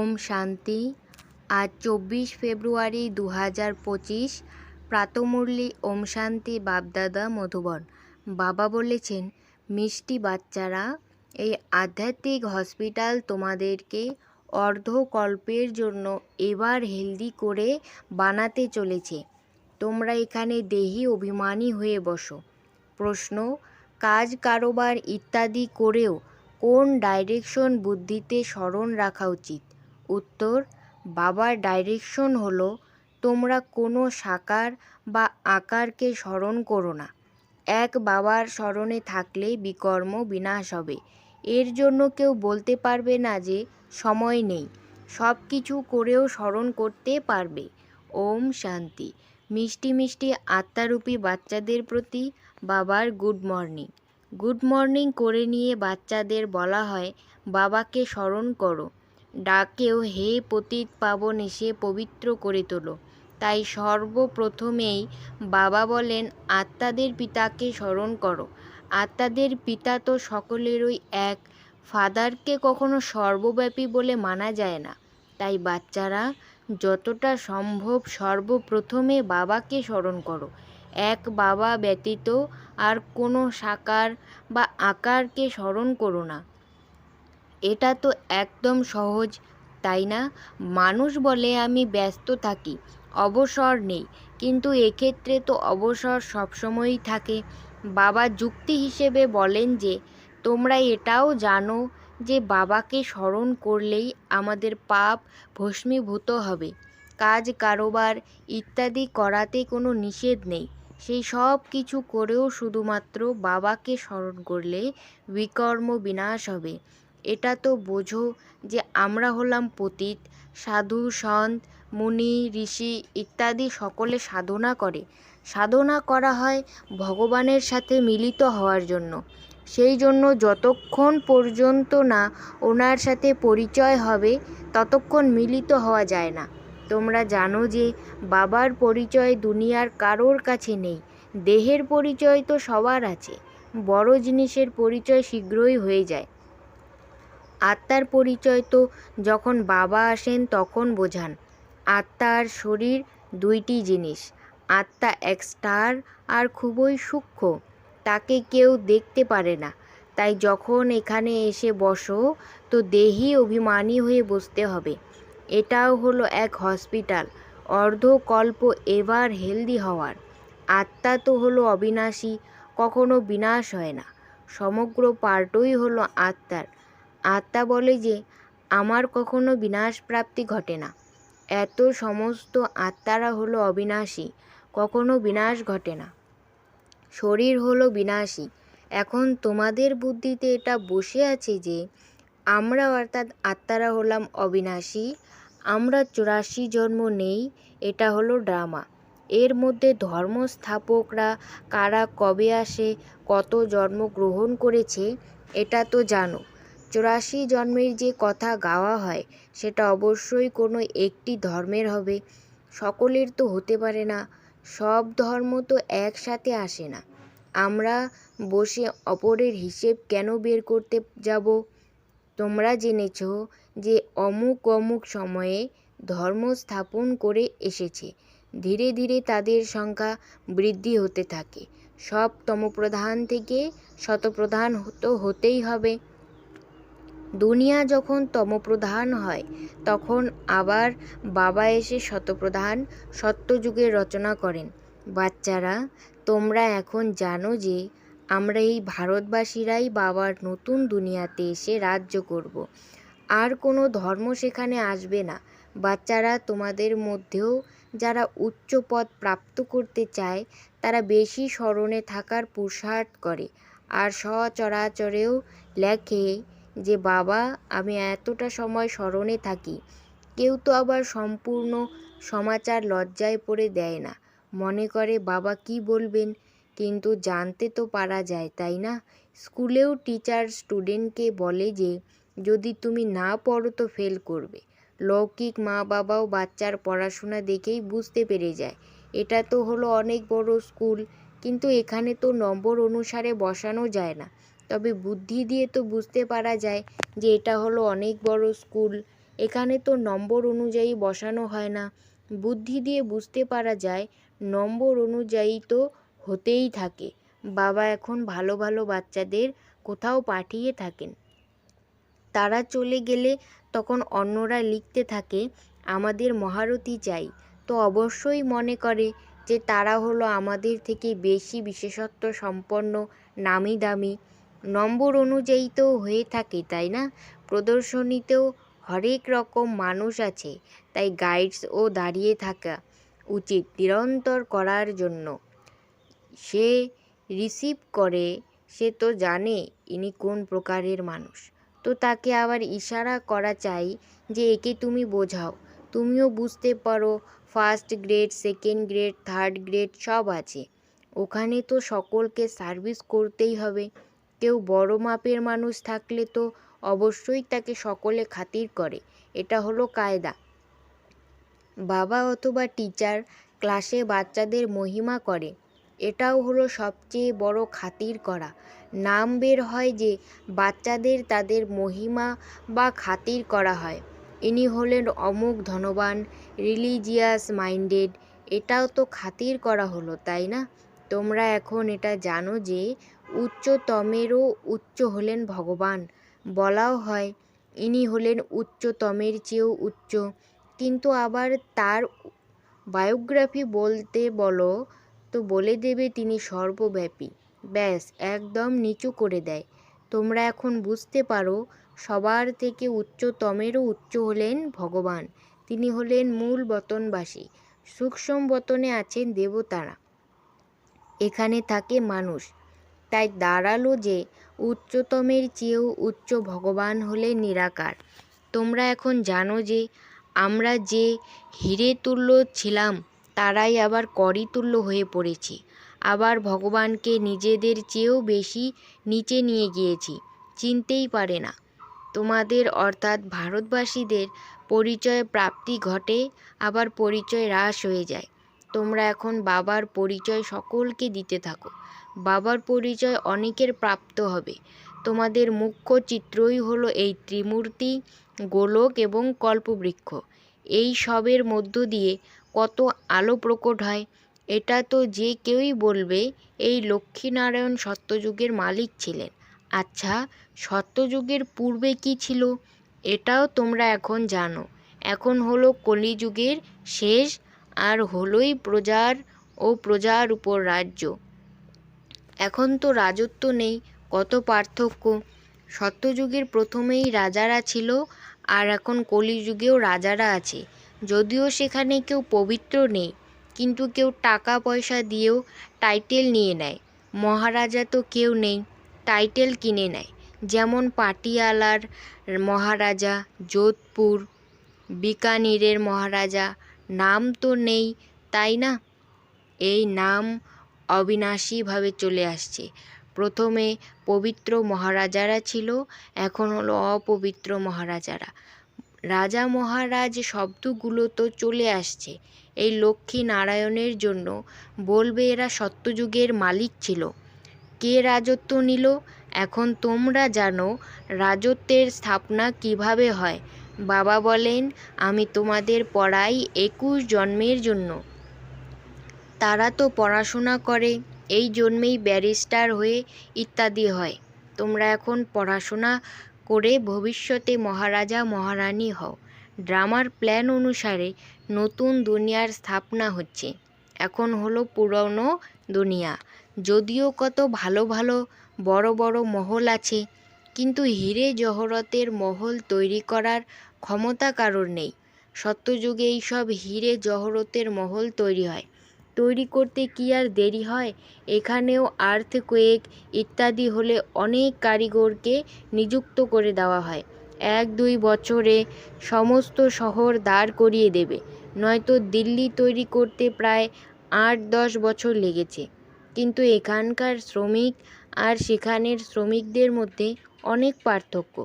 ওম শান্তি। আজ চব্বিশ ফেব্রুয়ারি দু হাজার পঁচিশ, প্রাতমুরলি ওম শান্তি বাপদাদা মধুবন। বাবা বলেছেন, মিষ্টি বাচ্চারা, এই আধ্যাত্মিক হসপিটাল তোমাদেরকে অর্ধকল্পের জন্য এবার হেলদি করে বানাতে চলেছে। তোমরা এখানে দেহি অভিমানী হয়ে বসো। প্রশ্ন, কাজ কারোবার ইত্যাদি করেও কোন ডাইরেকশন বুদ্ধিতে স্মরণ রাখা উচিত? উত্তর, বাবার ডাইরেকশন হলো, তোমরা কোনো সাকার বা আকারকে স্মরণ করো না। এক বাবার স্মরণে থাকলে বিকর্ম বিনাশ হবে। এর জন্য কেউ বলতে পারবে না যে, সময় নেই। সব কিছু করেও স্মরণ করতে পারবে। ওম শান্তি। মিষ্টি মিষ্টি আত্মারূপী বাচ্চাদের প্রতি বাবার গুড মর্নিং গুড মর্নিং করে নিয়ে বাচ্চাদের বলা হয়, বাবাকে স্মরণ করো। ডাকেও হে পতিত পাবন এসে পবিত্র করে তোলো। তাই সর্বপ্রথমেই বাবা বলেন, আত্মাদের পিতাকে স্মরণ করো। আত্মাদের পিতা তো সকলেরই এক। ফাদারকে কখনো সর্বব্যাপী বলে মানা যায় না। তাই বাচ্চারা, যতটা সম্ভব সর্বপ্রথমে বাবাকে স্মরণ করো। এক বাবা ব্যতীত আর কোনো সাকার বা আকারকে স্মরণ করো না। এটা তো একদম সহজ, তাই না? মানুষ বলে আমি ব্যস্ত থাকি, অবসর নেই। কিন্তু এক্ষেত্রে তো অবসর সবসময়ই থাকে। বাবা যুক্তি হিসেবে বলেন যে, তোমরা এটাও জানো যে বাবাকে স্মরণ করলেই আমাদের পাপ ভস্মীভূত হবে। কাজ, কারোবার ইত্যাদি করাতে কোনো নিষেধ নেই। সেই সব কিছু করেও শুধুমাত্র বাবাকে স্মরণ করলে বিকর্ম বিনাশ হবে। এটা তো বোঝো যে আমরা হলাম পতিত, সাধু, সন্ত, মুনি, ঋষি ইত্যাদি সকলে সাধনা করে। সাধনা করা হয় ভগবানের সাথে মিলিত হওয়ার জন্য। সেই জন্য যতক্ষণ পর্যন্ত না ওনার সাথে পরিচয় হবে, ততক্ষণ মিলিত হওয়া যায় না। তোমরা জানো যে বাবার পরিচয় দুনিয়ার কারোর কাছে নেই, দেহের পরিচয় তো সবার আছে। বড় জিনিসের পরিচয় শীঘ্রই হয়ে যায়। আত্মার পরিচয় তো যখন বাবা আসেন তখন বোঝান। আত্মা আর শরীর দুইটি জিনিস, আত্মা এক স্টার আর খুবই সূক্ষ্ম, তাকে কেউ দেখতে পারে না। তাই যখন এখানে এসে বসো, তো দেহি অভিমানী হয়ে বসতে হবে। এটাও হলো এক হসপিটাল, অর্ধকল্প এবার হেলদি হওয়ার। আত্মা তো হলো অবিনাশী, কখনো বিনাশ হয় না। সমগ্র পার্টই হলো আত্মার। আত্মা বলে যে, আমার কখনো বিনাশ প্রাপ্তি ঘটে না। এত সমস্ত আত্মারা হলো অবিনাশী, কখনো বিনাশ ঘটে না। শরীর হলো বিনাশী। এখন তোমাদের বুদ্ধিতে এটা বসে আছে যে, আমরা অর্থাৎ আত্মারা হলাম অবিনাশী, আমরা চুরাশি জন্ম নেই, এটা হলো ড্রামা। এর মধ্যে ধর্ম স্থাপকরা কারা কবে আসে, কত জন্ম গ্রহণ করেছে, এটা তো জানো। চুরাশি জন্মের যে কথা গাওয়া হয়, সেটা অবশ্যই কোনো একটি ধর্মের হবে। সকলের তো হতে পারে না, সব ধর্ম তো একসাথে আসে না। আমরা বসে অপরের হিসেব কেন বের করতে যাব? তোমরা জেনেছ যে অমুক অমুক সময়ে ধর্ম স্থাপন করে এসেছে। ধীরে ধীরে তাদের সংখ্যা বৃদ্ধি হতে থাকে। সব তমপ্রধান থেকে শতপ্রধান তো হতেই হবে। দুনিয়া যখন তমপ্রধান হয়, তখন আবার বাবা এসে শতপ্রধান, সত্যযুগের রচনা করেন। বাচ্চারা, তোমরা এখন জানো যে, আমরা এই ভারতবাসীরাই বাবার নতুন দুনিয়াতে এসে রাজ্য করব। আর কোনো ধর্ম সেখানে আসবে না। বাচ্চারা তোমাদের মধ্যেও যারা উচ্চ পদ প্রাপ্ত করতে চায়, তারা বেশি স্মরণে থাকার পুরুষার্থ করে। আর সচরাচরেও লেখে যে, বাবা, আমি এতটা সময় স্মরণে থাকি। কেউ তো আবার সম্পূর্ণ সমাচার লজ্জায় পড়ে দেয় না। মনে করে, বাবা কি বলবেন? কিন্তু জানতে তো পারা যায়, তাই না? স্কুলেও টিচার স্টুডেন্টকে বলে যে, যদি তুমি না পড়ো তো ফেল করবে। লৌকিক মা বাবাও বাচ্চার পড়াশোনা দেখেই বুঝতে পেরে যায়। এটা তো হলো অনেক বড় স্কুল, কিন্তু এখানে তো নম্বর অনুসারে বসানো যায় না। তবে বুদ্ধি দিয়ে তো বুঝতে পারা যায় যে এটা হলো অনেক বড় স্কুল। এখানে তো নম্বর অনুযায়ী বসানো হয় না। বুদ্ধি দিয়ে বুঝতে পারা যায়, নম্বর অনুযায়ী তো হতেই থাকে। বাবা এখন ভালো ভালো বাচ্চাদের কোথাও পাঠিয়ে থাকেন। তারা চলে গেলে তখন অন্যরা লিখতে থাকে, আমাদের মহারথী চাই। তো অবশ্যই মনে করে যে তারা হলো আমাদের থেকে বেশি বিশেষত্ব সম্পন্ন, নামি দামি। নম্বর অনুযায়ী তো হয়ে থাকে, তাই না? প্রদর্শনীতেও হরেক রকম মানুষ আছে, তাই গাইডসও দাঁড়িয়ে থাকা উচিত নিরন্তর করার জন্য। সে রিসিভ করে, সে তো জানে ইনি কোন প্রকারের মানুষ। তো তাকে আবার ইশারা করা চাই যে, একে তুমি বোঝাও। তুমিও বুঝতে পারো, first grade, second grade, third grade সব আছে। ওখানে তো সকলকে সার্ভিস করতেই হবে। কেউ বড় মাপের মানুষ থাকলে তো অবশ্যই তাকে সকলে খাতির করে। এটা হলো কায়দা। বাবা অথবা টিচার ক্লাসে বাচ্চাদের মহিমা করে। এটাও হলো সবচেয়ে বড় খাতির করা। নাম বের হয় যে বাচ্চাদের তাদের মহিমা বা খাতির করা হয়। ইনি হলেন অমুক ধনবান রিলিজিয়াস মাইন্ডেড এটাও তো খাতির করা হলো, তাই না? তোমরা এখন এটা জানো যে উচ্চতমেরও উচ্চ হলেন ভগবান। বলাও হয়, ইনি হলেন উচ্চতমের চেয়েও উচ্চ। কিন্তু আবার তার বায়োগ্রাফি বলতে বলো তো বলে দেবে তিনি সর্বব্যাপী। ব্যাস, একদম নিচু করে দেয়। তোমরা এখন বুঝতে পারো, সবার থেকে উচ্চতমেরও উচ্চ হলেন ভগবান। তিনি হলেন মূল বতনবাসী। সূক্ষ্ম বতনে আছেন দেবতারা। এখানে থাকে মানুষ। তাই দাঁড়াল যে উচ্চতমের চেয়েও উচ্চ ভগবান হলেন নিরাকার। তোমরা এখন জানো যে আমরা যে হিরে তুল্য ছিলাম, তারাই আবার করি তুল্য হয়ে পড়েছি। আবার ভগবানকে নিজেদের চেয়েও বেশি নিচে নিয়ে গিয়েছি, চিনতেই পারে না। তোমাদের অর্থাৎ ভারতবাসীদের পরিচয় প্রাপ্তি ঘটে, আবার পরিচয় হ্রাস হয়ে যায়। তোমরা এখন বাবার পরিচয় সকলকে দিতে থাকো। বাবার পরিচয় অনেকের প্রাপ্ত হবে। তোমাদের মুখ্য চিত্রই হলো এই ত্রিমূর্তি, গোলক এবং কল্পবৃক্ষ। এই সবের মধ্য দিয়ে কত আলো প্রকট হয়, এটা তো যে কেউই বলবে, এই লক্ষ্মীনারায়ণ সত্যযুগের মালিক ছিলেন। আচ্ছা সত্যযুগের পূর্বে কি ছিল, এটাও তোমরা এখন জানো। এখন হলো কলিযুগের শেষ আর হলোই প্রজার ও প্রজার উপর রাজ্য। এখন তো রাজত্ব নেই, কত পার্থক্য। সত্যযুগের প্রথমেই রাজারা ছিল আর এখন কলিযুগেও রাজারা আছে। যদিও সেখানে কেউ পবিত্র নেই, কিন্তু কেউ টাকা পয়সা দিয়েও টাইটেল নিয়ে নেয়। মহারাজা তো কেউ নেই, টাইটেল কিনে নেয়। যেমন পাটিয়ালার মহারাজা, যোধপুর, বিকানিরের মহারাজা, নাম তো নেই, তাই না? এই নাম অবিনাশীভাবে চলে আসছে। প্রথমে পবিত্র মহারাজারা ছিল, এখন হলো অপবিত্র মহারাজারা। রাজা মহারাজ শব্দগুলো তো চলে আসছে। এই লক্ষ্মী নারায়ণের জন্য বলবে এরা সত্যযুগের মালিক ছিল। কে রাজত্ব নিল? এখন তোমরা জানো রাজত্বের স্থাপনা কীভাবে হয়। বাবা বলেন, আমি তোমাদের পড়াই একুশ জন্মের জন্য। তারা তো পড়াশোনা করে, এই জন্মেই ব্যারিস্টার হয়ে ইত্যাদি হয়। তোমরা এখন পড়াশোনা করে ভবিষ্যতে মহারাজা, মহারানী হও। ড্রামার প্ল্যান অনুসারে নতুন দুনিয়ার স্থাপনা হচ্ছে। এখন হলো পুরনো দুনিয়া। যদিও কত ভালো ভালো বড় বড় মহল আছে, কিন্তু হিরে জহরতের মহল তৈরি করার ক্ষমতা কারোর নেই। সত্যযুগে এইসব হিরে জহরতের মহল তৈরি হয়। তৈরি করতে কি আর দেরি হয়? এখানেও আর্থকোয়েক ইত্যাদি হলে অনেক কারিগরকে নিযুক্ত করে দেওয়া হয়। এক দুই বছরে সমস্ত শহর দাঁড় করিয়ে দেবে। নয়তো দিল্লি তৈরি করতে প্রায় আট দশ বছর লেগেছে। কিন্তু এখানকার শ্রমিক আর সেখানের শ্রমিকদের মধ্যে অনেক পার্থক্য।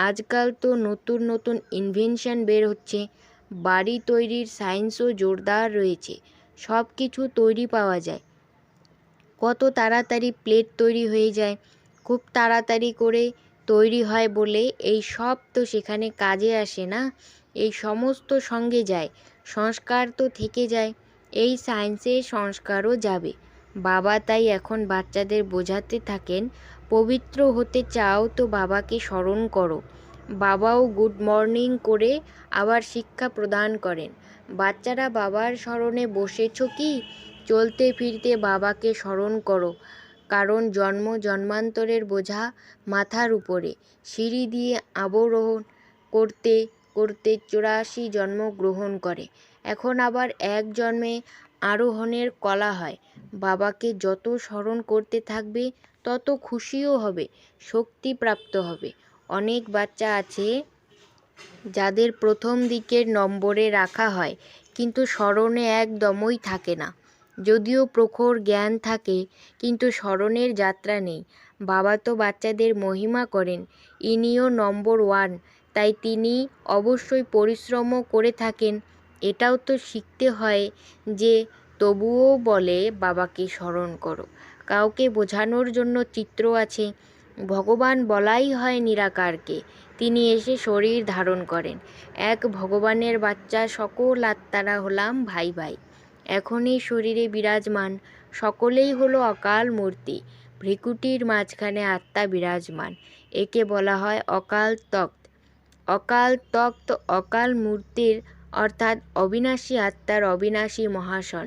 আজকাল তো নতুন নতুন ইনভেনশন বের হচ্ছে। বাড়ি তৈরির সায়েন্সও জোরদার রয়েছে। সব কিছু তৈরি পাওয়া যায়। কত তাড়াতাড়ি প্লেট তৈরি হয়ে যায়, খুব তাড়াতাড়ি করে তৈরি হয় বলে এই সব তো সেখানে কাজে আসে না। এই সমস্ত সঙ্গে যায়, সংস্কার তো থেকে যায়, এই সায়েন্সের সংস্কারও যাবে। বাবা তাই এখন বাচ্চাদের বোঝাতে থাকেন, পবিত্র হতে চাও তো বাবাকে স্মরণ করো। বাবাও গুড মর্নিং করে আবার শিক্ষা প্রদান করেন। বাচ্চারা বাবার স্মরণে বসেছ কি? চলতে ফিরতে বাবাকে স্মরণ করো। কারণ জন্ম জন্মান্তরের বোঝা মাথার উপরে। সিঁড়ি দিয়ে আবরোহণ করতে করতে চুরাশি জন্ম গ্রহণ করে। এখন আবার এক জন্মে আরোহণের কলা হয়। বাবাকে যত স্মরণ করতে থাকবে, তত খুশিও হবে, শক্তি প্রাপ্ত হবে। অনেক বাচ্চা আছে যাদের প্রথম দিকের নম্বরে রাখা হয়, কিন্তু স্মরণে একদমই থাকে না। যদিও প্রখর জ্ঞান থাকে, কিন্তু স্মরণের যাত্রা নেই। বাবা তো বাচ্চাদের মহিমা করেন, ইনিও নম্বর ওয়ান, তাই তিনি অবশ্যই পরিশ্রমও করে থাকেন। এটাও তো শিখতে হয় যে, তবুও বলে বাবাকে স্মরণ করো। কাউকে বোঝানোর জন্য চিত্র আছে। ভগবান বলাই হয় নিরাকারকে। তিনি এসে শরীর ধারণ করেন। এক ভগবানের বাচ্চা সকল আত্মারা হলাম ভাই ভাই। এখনই শরীরে বিরাজমান, সকলেই হলো অকাল মূর্তি। ভ্রিকুটির মাঝখানে আত্মা বিরাজমান, একে বলা হয় অকাল তক্ত। অকাল তক্ত, অকাল মূর্তির অর্থাৎ অবিনাশী আত্মার অবিনাশী মহাসন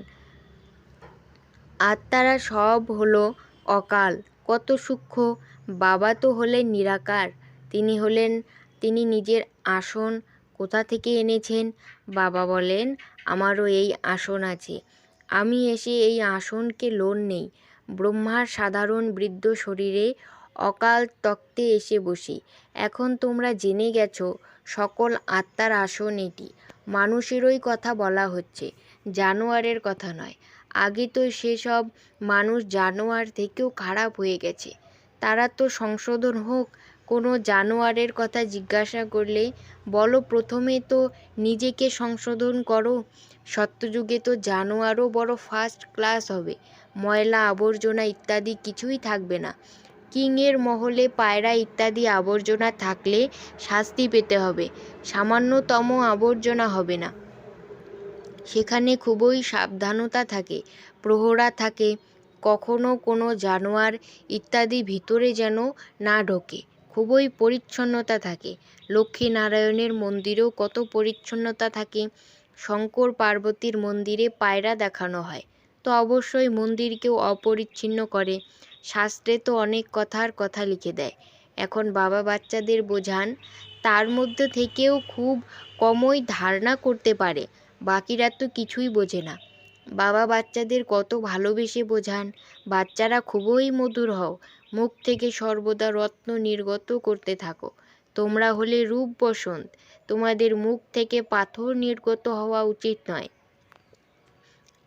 আত্মারা সব হলো অকাল, কত সূক্ষ্ম, বাবা তো হলেন নিরাকার। তিনি হলেন, তিনি নিজের আসন কোথা থেকে এনেছেন? বাবা বলেন, আমারও এই আসন আছে। আমি এসে এই আসনকে লোন নেই। ব্রহ্মার সাধারণ বৃদ্ধ শরীরে অকাল তক্তে এসে বসি। এখন তোমরা জেনে গেছো, সকল আত্মার আসন এটি। মানুষেরই কথা বলা হচ্ছে, জানোয়ারের কথা নয়। আগে তো সেসব মানুষ জানোয়ার থেকেও খারাপ হয়ে গেছে। তারা তো সংশোধন হোক কোনো জানোয়ারের কথা জিজ্ঞাসা করলে বলো প্রথমে তো নিজেকে সংশোধন করো, সত্যযুগে তো জানোয়ারও বড় ফার্স্ট ক্লাস হবে, ময়লা আবর্জনা ইত্যাদি কিছুই থাকবে না। কিংয়ের মহলে পায়রা ইত্যাদি আবর্জনা থাকলে শাস্তি পেতে হবে, সামান্যতম আবর্জনা হবে না। সেখানে খুবই সাবধানতা থাকে, প্রহরা থাকে, কখনো কোনো জানোয়ার ইত্যাদি ভিতরে যেন না ঢোকে। খুবই পরিচ্ছন্নতা থাকে। লক্ষ্মীনারায়ণের মন্দিরেও কত পরিচ্ছন্নতা থাকে। শঙ্কর পার্বতীর মন্দিরে পায়রা দেখানো হয়। তো অবশ্যই মন্দিরকেও অপরিচ্ছিন্ন করে। শাস্ত্রে তো অনেক কথার কথা লিখে দেয়। এখন বাবা বাচ্চাদের বোঝান, তার মধ্যে থেকেও খুব কমই ধারণা করতে পারে। বাকিরা তো কিছুই বোঝে না। বাবা বাচ্চাদের কত ভালোবেসে বোঝান, বাচ্চারা খুবই মধুর হও। মুখ থেকে সর্বদা রত্ন নির্গত করতে থাকো। তোমরা হলে রূপ বসন্ত। তোমাদের মুখ থেকে পাথর নির্গত হওয়া উচিত নয়।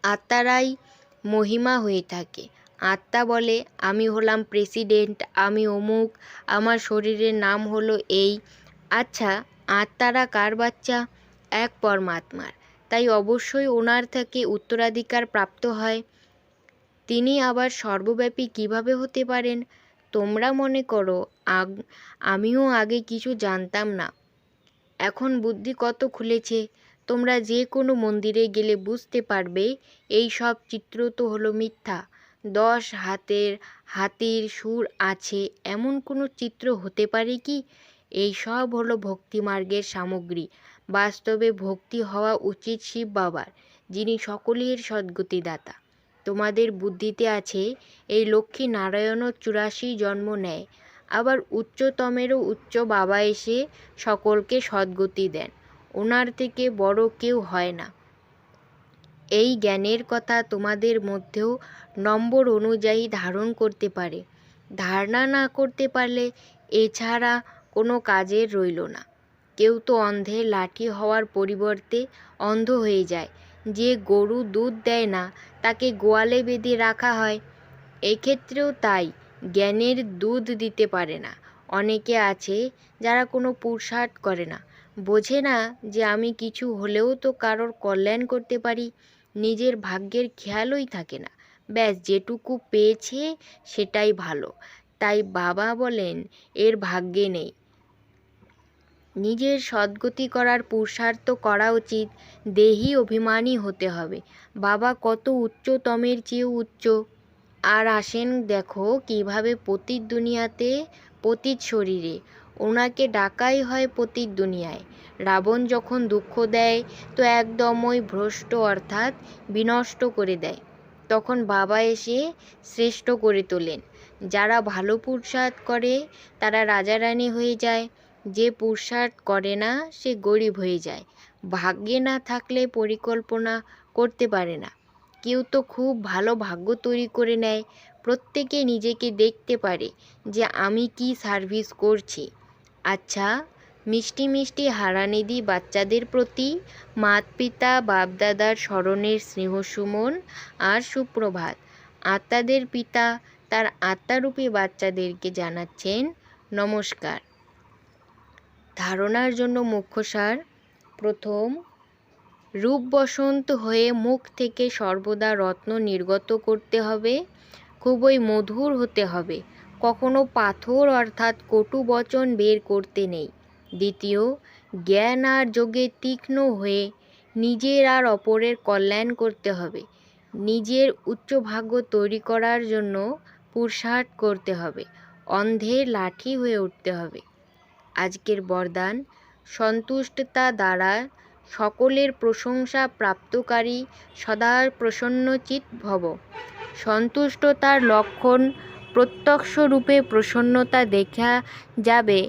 আত্মারাই মহিমা হয়ে থাকে। আত্মা বলে, আমি হলাম প্রেসিডেন্ট, আমি অমুক, আমার শরীরের নাম হলো এই। আচ্ছা আত্মারা কার বাচ্চা? এক পরমাত্মার। তাই অবশ্যই ওনার থেকে উত্তরাধিকার প্রাপ্ত হয়। তিনি আবার সর্বব্যাপী কীভাবে হতে পারেন? তোমরা মনে করো, আগ, আমিও আগে কিছু জানতাম না। এখন বুদ্ধি কত খুলেছে? তোমরা যে কোনো মন্দিরে গেলে বুঝতে পারবে, এই সব চিত্র তো হলো মিথ্যা। দশ হাতের, হাতির সুর আছে, এমন কোনো চিত্র হতে পারে কি? এই সব হলো ভক্তি মার্গের সামগ্রী। বাস্তবে ভক্তি হওয়া উচিত শিব বাবার, যিনি সকলের সদ্গতিদাতা। তোমাদের বুদ্ধিতে আছে, এই লক্ষ্মী নারায়ণও চুরাশি জন্ম নেয়। আবার উচ্চতমেরও উচ্চ বাবা এসে সকলকে সদ্গতি দেন। ওনার থেকে বড় কেউ হয় না। এই জ্ঞানের কথা তোমাদের মধ্যেও নম্বর অনুযায়ী ধারণ করতে পারে। ধারণা না করতে পারলে এছাড়া কোনো কাজের রইল না। কেউ তো অন্ধের লাঠি হওয়ার পরিবর্তে অন্ধ হয়ে যায়। যে গরু দুধ দেয় না, তাকে গোয়ালে বেঁধে রাখা হয়। এক্ষেত্রেও তাই, জ্ঞানের দুধ দিতে পারে না। অনেকে আছে যারা কোনো পুরুষার্থ করে না। বোঝে না যে আমি কিছু হলেও তো কারোর কল্যাণ করতে পারি, নিজের ভাগ্যের খেয়ালই থাকে না। ব্যাস, যেটুকু পেয়েছে সেটাই ভালো। তাই বাবা বলেন, এর ভাগ্যে নেই। নিজের সদ্গতি করার পুরুষার্থ করা উচিত, দেহি অভিমানী হতে হবে। বাবা কত উচ্চতমের চেয়েও উচ্চ। আর আসেন দেখো কীভাবে পতিত দুনিয়াতে, পতিত শরীরে। ওনাকে ডাকাই হয় পতিত দুনিয়ায়। রাবণ যখন দুঃখ দেয়, তো একদম ওই ভ্রষ্ট অর্থাৎ বিনষ্ট করে দেয়। তখন বাবা এসে শ্রেষ্ঠ করে তোলেন। যারা ভালো পুরুষার্থ করে, তারা রাজা রানী হয়ে যায়। যে পুরুষার্থ করে না, সে গরিব হয়ে যায়। ভাগ্যে না থাকলে পরিকল্পনা করতে পারে না। কেউ তো খুব ভালো ভাগ্য তৈরি করে নেয়। প্রত্যেকে নিজেকে দেখতে পারে যে আমি কি সার্ভিস করছি। আচ্ছা মিষ্টি মিষ্টি হারানিধি বাচ্চাদের প্রতি মাত পিতা বাপদাদার স্মরণের স্নেহসুমন আর সুপ্রভাত। আত্মাদের পিতা তার আত্মারূপী বাচ্চাদেরকে জানাচ্ছেন, নমস্কার। ধারণার জন্য মুখ্য সার। প্রথম রূপ বসন্ত হয়ে মুখ থেকে সর্বদা রত্ন নির্গত করতে হবে। খুবই মধুর হতে হবে। কখনো পাথর অর্থাৎ কটু বচন বের করতে নেই। দ্বিতীয়, জ্ঞান আর যোগে তীক্ষ্ণ হয়ে নিজের আর অপরের কল্যাণ করতে হবে। নিজের উচ্চ ভাগ্য তৈরি করার জন্য পুরুষার্থ করতে হবে। অন্ধের লাঠি হয়ে উঠতে হবে। আজকের বরদান। সন্তুষ্টতা দ্বারা সকলের প্রশংসা প্রাপ্তকারী সদা প্রসন্নচিত ভব। সন্তুষ্টতার লক্ষণ প্রত্যক্ষ রূপে প্রসন্নতা দেখা যাবে।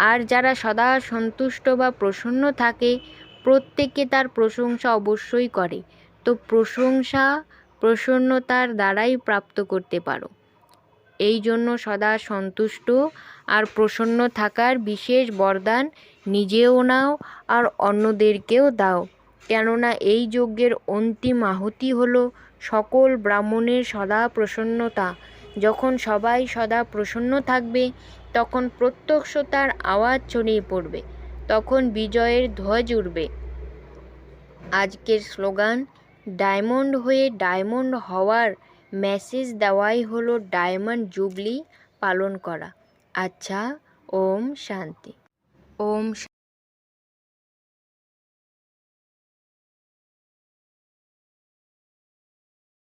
আর যারা সদা সন্তুষ্ট বা প্রসন্ন থাকে, প্রত্যেকে তার প্রশংসা অবশ্যই করে। তো প্রশংসা প্রসন্নতার দ্বারাই প্রাপ্ত করতে পারো। এই জন্য সদা সন্তুষ্ট আর প্রসন্ন থাকার বিশেষ বরদান নিজেও নাও আর অন্যদেরকেও দাও। কেননা এই যজ্ঞের অন্তিম আহুতি হল সকল ব্রাহ্মণের সদা প্রসন্নতা। যখন সবাই সদা প্রসন্ন থাকবে, তখন প্রত্যক্ষতার আওয়াজ ছড়িয়ে পড়বে, তখন বিজয়ের ধ্বজ উড়বে আজকের স্লোগান, ডায়মন্ড হয়ে ডায়মন্ড হওয়ার মেসেজ দেওয়াই হলো ডায়মন্ড জুবলি পালন করা। আচ্ছা ওম শান্তি। ওম